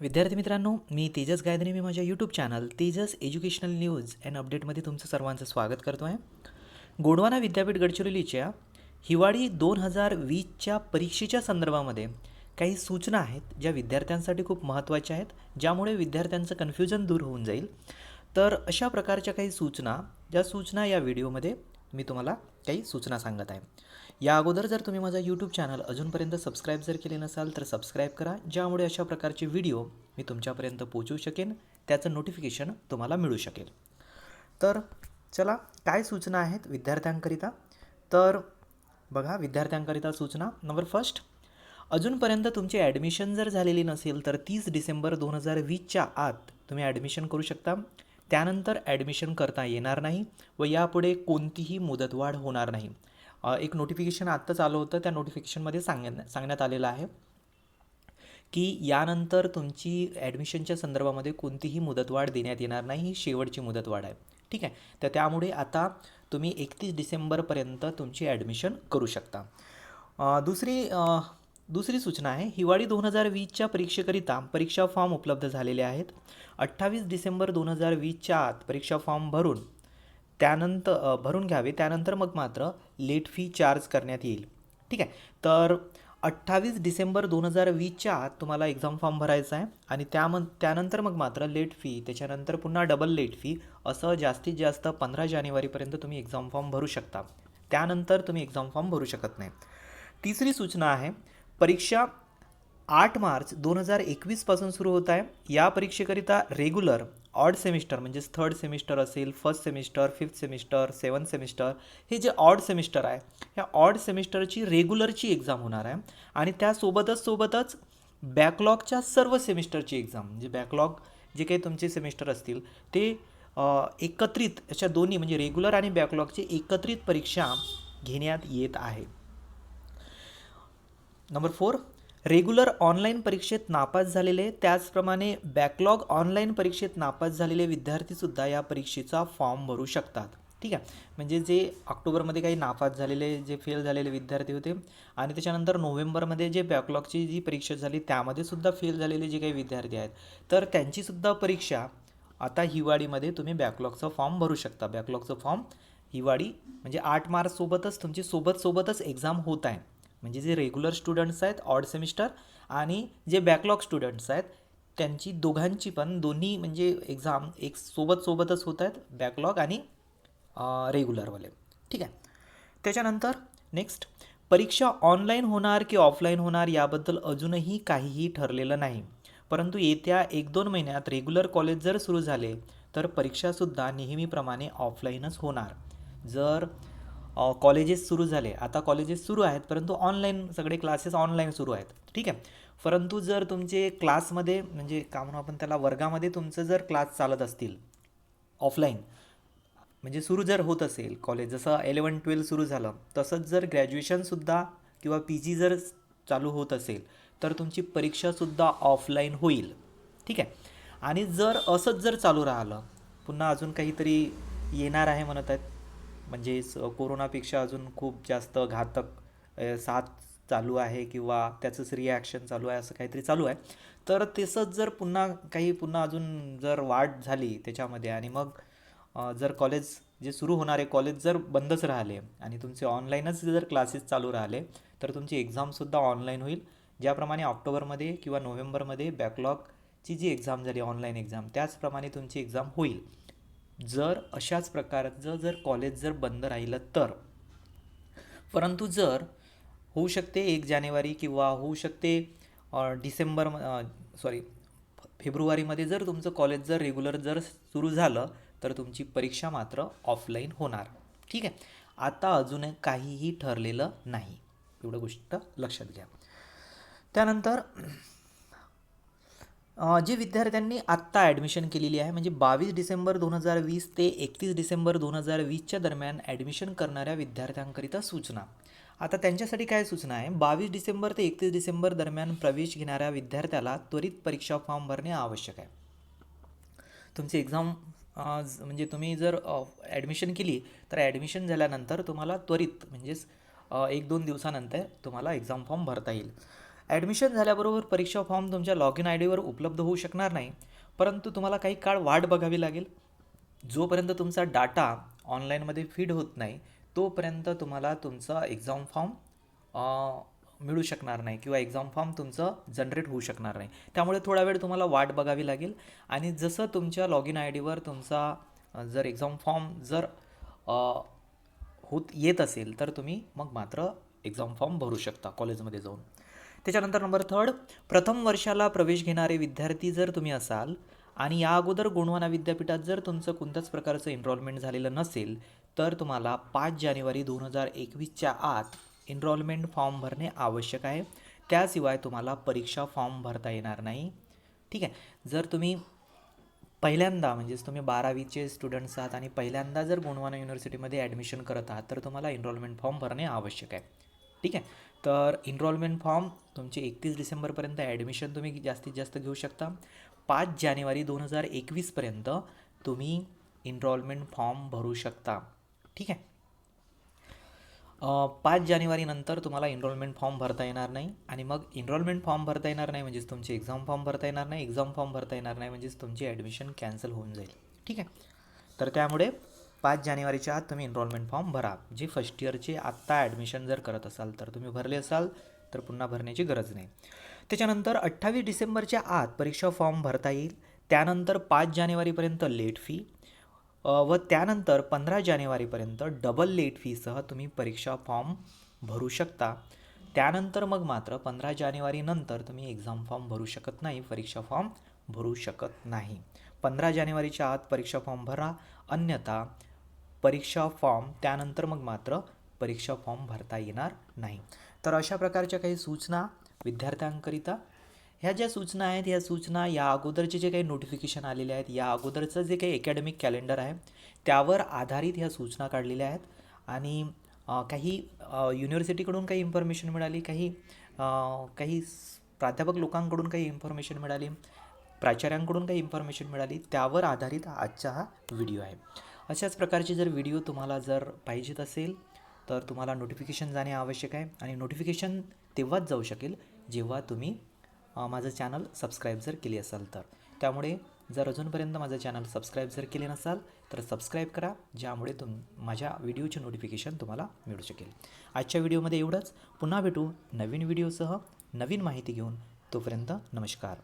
विद्यार्थी मित्रांनो मी तेजस गायधनी मी माझ्या YouTube channel Tejas educational news and अपडेटमध्ये तुमचं सर्वांचं स्वागत करतो आहे गोंडवाना विद्यापीठ गडचिरोलीच्या हिवाळी दोन हजार वीसच्या परीक्षेच्या संदर्भामध्ये काही सूचना आहेत ज्या विद्यार्थ्यांसाठी खूप महत्त्वाच्या आहेत ज्यामुळे विद्यार्थ्यांचं कन्फ्युजन दूर होऊन जाईल. तर अशा प्रकारच्या काही सूचना ज्या सूचना या व्हिडिओमध्ये मी तुम्हाला काही सूचना सांगत आहे. या अगोदर जर तुम्ही माझा यूट्यूब चॅनल अजूनपर्यंत सबस्क्राईब जर केले नसाल तर सबस्क्राईब करा ज्यामुळे अशा प्रकारचे व्हिडिओ मी तुमच्यापर्यंत पोहोचू शकेन त्याचं नोटिफिकेशन तुम्हाला मिळू शकेल. तर चला काय सूचना आहेत विद्यार्थ्यांकरिता? तर बघा विद्यार्थ्यांकरिता सूचना नंबर फर्स्ट अजूनपर्यंत तुमची ॲडमिशन जर झालेली नसेल तर तीस डिसेंबर दोन हजार वीसच्या आत तुम्ही ॲडमिशन करू शकता. त्यानंतर ॲडमिशन करता येणार नाही व यापुढे कोणतीही मुदतवाढ होणार नाही. एक नोटिफिकेशन आत्ताच आलं होतं. त्या नोटिफिकेशनमध्ये सांगण्या सांगण्यात आलेलं आहे की यानंतर तुमची ॲडमिशनच्या संदर्भामध्ये कोणतीही मुदतवाढ देण्यात येणार नाही. ही शेवटची मुदतवाढ आहे. ठीक आहे? तर त्यामुळे आता तुम्ही एकतीस डिसेंबरपर्यंत तुमची ॲडमिशन करू शकता. दुसरी दुसरी सूचना आहे हिवाळी दोन हजार वीसच्या परीक्षेकरिता परीक्षा फॉर्म उपलब्ध झालेले आहेत. अठ्ठावीस डिसेंबर दोन हजार वीसच्या आत परीक्षा फॉर्म भरून त्यानंतर भरून घ्यावे त्यानंतर मग मात्र लेट फी चार्ज करण्यात येईल. ठीक आहे? तर अठ्ठावीस डिसेंबर दोन हजार वीसच्या आत तुम्हाला एक्झाम फॉर्म भरायचा आहे आणि त्याम त्यानंतर मग मात्र लेट फी त्याच्यानंतर पुन्हा डबल लेट फी असं जास्तीत जास्त पंधरा जानेवारीपर्यंत तुम्ही एक्झाम फॉर्म भरू शकता. त्यानंतर तुम्ही एक्झाम फॉर्म भरू शकत नाही. तिसरी सूचना आहे परीक्षा आठ मार्च दोन हजार एकवीसपासून सुरू होत आहे. या परीक्षेकरिता रेग्युलर ऑड सेमिस्टर म्हणजेच थर्ड सेमिस्टर असेल first semester fifth semester seven semester हे जे ऑड सेमिस्टर आहे ह्या ऑड सेमिस्टरची रेग्युलरची एक्झाम होणार आहे. आणि त्यासोबतच सोबतच बॅकलॉगच्या सर्व सेमिस्टरची एक्झाम म्हणजे बॅकलॉग जे काही तुमचे सेमिस्टर असतील ते एकत्रित अशा दोन्ही म्हणजे रेग्युलर आणि बॅकलॉगची एकत्रित परीक्षा घेण्यात येत आहे. नंबर फोर रेग्युलर ऑनलाईन परीक्षेत नापास झालेले त्याचप्रमाणे बॅकलॉग ऑनलाईन परीक्षेत नापास झालेले विद्यार्थीसुद्धा या परीक्षेचा फॉर्म भरू शकतात. ठीक आहे? म्हणजे जे ऑक्टोबरमध्ये काही नापास झालेले जे फेल झालेले विद्यार्थी होते आणि त्याच्यानंतर नोव्हेंबरमध्ये जे बॅकलॉगची जी परीक्षा झाली त्यामध्ये सुद्धा फेल झालेले जे काही विद्यार्थी आहेत तर त्यांचीसुद्धा परीक्षा आता हिवाळीमध्ये तुम्ही बॅकलॉगचा फॉर्म भरू शकता. बॅकलॉगचं फॉर्म हिवाळी म्हणजे आठ मार्चसोबतच तुमची सोबत सोबतच एक्झाम होत आहे. म्हणजे जे रेग्युलर स्टुडंट्स आहेत ऑड सेमिस्टर आणि जे बॅकलॉग स्टुडंट्स आहेत त्यांची दोघांची पण दोन्ही म्हणजे एक्झाम एक सोबत सोबतच होत आहेत बॅकलॉग आणि रेग्युलरवाले ठीक आहे? त्याच्यानंतर नेक्स्ट परीक्षा ऑनलाईन होणार की ऑफलाईन होणार याबद्दल अजूनही काहीही ठरलेलं नाही. परंतु येत्या एक दोन महिन्यात रेग्युलर कॉलेज जर सुरू झाले तर परीक्षासुद्धा नेहमीप्रमाणे ऑफलाईनच होणार. जर कॉलेजेस सुरू झाले. आता कॉलेजेस सुरू आहेत परंतु ऑनलाईन सगळे क्लासेस ऑनलाईन सुरू आहेत. ठीक आहे? परंतु जर तुमचे क्लासमध्ये म्हणजे का म्हणू आपण त्याला वर्गामध्ये तुमचं जर क्लास चालत असतील ऑफलाईन म्हणजे सुरू जर होत असेल कॉलेज जसं एलेवन ट्वेल्व सुरू झालं तसंच जर ग्रॅज्युएशनसुद्धा किंवा पी जी जर चालू होत असेल तर तुमची परीक्षासुद्धा ऑफलाईन होईल. ठीक आहे? आणि जर असंच जर चालू राहिलं पुन्हा अजून काहीतरी येणार आहे म्हणत आहेत म्हणजेच कोरोनापेक्षा अजून खूप जास्त घातक साथ चालू आहे किंवा त्याचंच रिॲक्शन चालू आहे असं काहीतरी चालू आहे. तर तसंच जर पुन्हा काही पुन्हा अजून जर वाढ झाली त्याच्यामध्ये आणि मग जर कॉलेज जे सुरू होणारे कॉलेज जर बंदच राहिले आणि तुमचे ऑनलाईनच जर क्लासेस चालू राहिले तर तुमची एक्झामसुद्धा ऑनलाईन होईल. ज्याप्रमाणे ऑक्टोबरमध्ये किंवा नोव्हेंबरमध्ये बॅकलॉगची जी एक्झाम झाली ऑनलाईन एक्झाम त्याचप्रमाणे तुमची एक्झाम होईल. जर अशाच प्रकारचं जर कॉलेज जर बंद राहिलं तर. परंतु जर होऊ शकते एक जानेवारी किंवा होऊ शकते डिसेंबर सॉरी फेब्रुवारीमध्ये जर तुमचं कॉलेज जर रेग्युलर जर सुरू झालं तर तुमची परीक्षा मात्र ऑफलाईन होणार. ठीक आहे? आता अजून काहीही ठरलेलं नाही. एवढं गोष्ट लक्षात घ्या. त्यानंतर जे विद्यार्थ्यांनी आत्ता ॲडमिशन केलेली आहे म्हणजे बावीस डिसेंबर दोन हजार वीस ते एकतीस डिसेंबर दोन हजार वीसच्या दरम्यान ॲडमिशन करणाऱ्या विद्यार्थ्यांकरिता सूचना. आता त्यांच्यासाठी काय सूचना आहे? बावीस डिसेंबर ते एकतीस डिसेंबर दरम्यान प्रवेश घेणाऱ्या विद्यार्थ्याला त्वरित परीक्षा फॉर्म भरणे आवश्यक आहे. तुमची एक्झाम म्हणजे तुम्ही जर ॲडमिशन केली तर ॲडमिशन झाल्यानंतर तुम्हाला त्वरित म्हणजेच एक दोन दिवसानंतर तुम्हाला एक्झाम फॉर्म भरता येईल. ॲडमिशन झाल्याबरोबर परीक्षा फॉर्म तुमच्या लॉग इन आय डीवर उपलब्ध होऊ शकणार नाही. परंतु तुम्हाला काही काळ वाट बघावी लागेल. जोपर्यंत तुमचा डाटा ऑनलाईनमध्ये फीड होत नाही तोपर्यंत तुम्हाला तुमचा एक्झाम फॉर्म मिळू शकणार नाही किंवा एक्झाम फॉर्म तुमचं जनरेट होऊ शकणार नाही. त्यामुळे थोडा वेळ तुम्हाला वाट बघावी लागेल. आणि जसं तुमच्या लॉग इन आय डीवर तुमचा जर एक्झाम फॉर्म जर होत येत असेल तर तुम्ही मग मात्र एक्झाम फॉर्म भरू शकता कॉलेजमध्ये जाऊन. त्याच्यानंतर नंबर थर्ड प्रथम वर्षाला प्रवेश घेणारे विद्यार्थी जर तुम्ही असाल आणि या अगोदर गोंडवाना विद्यापीठात जर तुमचं कोणत्याच प्रकारचं एनरॉलमेंट झालेलं नसेल तर तुम्हाला पाच जानेवारी दोन हजार एकवीसच्या आत एनरॉलमेंट फॉर्म भरणे आवश्यक आहे. त्याशिवाय तुम्हाला परीक्षा फॉर्म भरता येणार नाही. ठीक आहे? जर तुम्ही पहिल्यांदा म्हणजेच तुम्ही बारावीचे स्टुडंट्स आहात आणि पहिल्यांदा जर गोंडवाना युनिव्हर्सिटीमध्ये ॲडमिशन करत आहात तर तुम्हाला एनरोलमेंट फॉर्म भरणे आवश्यक आहे. ठीक आहे? तर इनरॉलमेंट फॉर्म तुमचे एकतीस डिसेंबरपर्यंत ॲडमिशन तुम्ही जास्तीत जास्त घेऊ शकता. पाच जानेवारी दोन हजार एकवीसपर्यंत तुम्ही इनरॉलमेंट फॉर्म भरू शकता. ठीक आहे? पाच जानेवारीनंतर तुम्हाला इनरॉलमेंट फॉर्म भरता येणार नाही आणि मग इनरॉलमेंट फॉर्म भरता येणार नाही म्हणजेच तुमची एक्झाम फॉर्म भरता येणार नाही एक्झाम फॉर्म भरता येणार नाही म्हणजेच तुमची ॲडमिशन कॅन्सल होऊन जाईल. ठीक आहे? तर त्यामुळे पाच जानेवारीच्या आत तुम्ही एनरोलमेंट फॉर्म भरा. जे फर्स्ट इयरचे आत्ता ॲडमिशन जर करत असाल तर तुम्ही भरले असाल तर पुन्हा भरण्याची गरज नाही. त्याच्यानंतर अठ्ठावीस डिसेंबरच्या आत परीक्षा फॉर्म भरता येईल. त्यानंतर पाच जानेवारीपर्यंत लेट फी व त्यानंतर पंधरा जानेवारीपर्यंत डबल लेट फीसह तुम्ही परीक्षा फॉर्म भरू शकता. त्यानंतर मग मात्र पंधरा जानेवारीनंतर तुम्ही एक्झाम फॉर्म भरू शकत नाही परीक्षा फॉर्म भरू शकत नाही. पंधरा जानेवारीच्या आत परीक्षा फॉर्म भरा. अन्यथा परीक्षा फॉर्म त्यानंतर मग मात्र परीक्षा फॉर्म भरता येणार नाही. तर अशा प्रकारच्या काही सूचना विद्यार्थ्यांकरिता ह्या ज्या सूचना आहेत ह्या सूचना या अगोदरचे जे काही नोटिफिकेशन आलेले आहेत या अगोदरचं जे काही अकॅडमिक कॅलेंडर आहे त्यावर आधारित ह्या सूचना काढलेल्या आहेत. आणि काही युनिव्हर्सिटीकडून काही इन्फॉर्मेशन मिळाली काही काही प्राध्यापक लोकांकडून काही इन्फॉर्मेशन मिळाली प्राचार्यांकडून काही इन्फॉर्मेशन मिळाली त्यावर आधारित आजचा हा व्हिडिओ आहे. अशाच प्रकारचे जर व्हिडिओ तुम्हाला जर पाहिजेत असेल तर तुम्हाला नोटिफिकेशन जाणे आवश्यक आहे. आणि नोटिफिकेशन तेव्हाच जाऊ शकेल जेव्हा तुम्ही माझं चॅनल सबस्क्राईब जर केली असाल तर. त्यामुळे जर अजूनपर्यंत माझं चॅनल सबस्क्राईब जर केले नसाल तर सबस्क्राईब करा ज्यामुळे तुम माझ्या व्हिडिओचे नोटिफिकेशन तुम्हाला मिळू शकेल. आजच्या व्हिडिओमध्ये एवढंच. पुन्हा भेटू नवीन व्हिडिओसह नवीन माहिती घेऊन. तोपर्यंत नमस्कार.